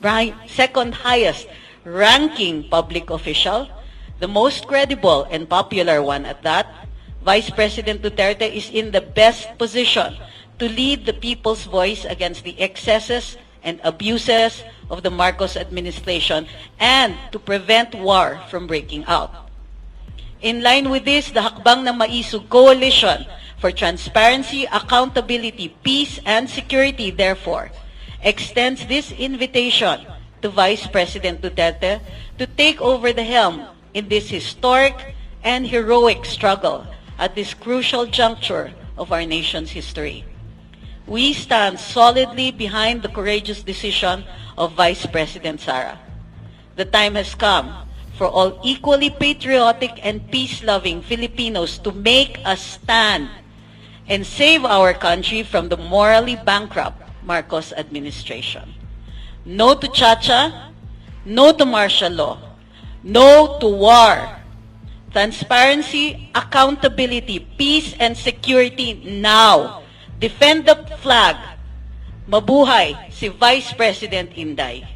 right, second highest ranking public official, the most credible and popular one at that, Vice President Duterte is in the best position to lead the people's voice against the excesses and abuses of the Marcos administration and to prevent war from breaking out. In line with this, the Hakbang na Maisug Coalition for Transparency, Accountability, Peace, and Security, therefore, extends this invitation to Vice President Duterte to take over the helm in this historic and heroic struggle at this crucial juncture of our nation's history. We stand solidly behind the courageous decision of Vice President Sara. The time has come for all equally patriotic and peace-loving Filipinos to make a stand and save our country from the morally bankrupt Marcos administration. No to Chacha, no to martial law, no to war. Transparency, accountability, peace, and security now. Defend the flag. Mabuhay si Vice President Inday.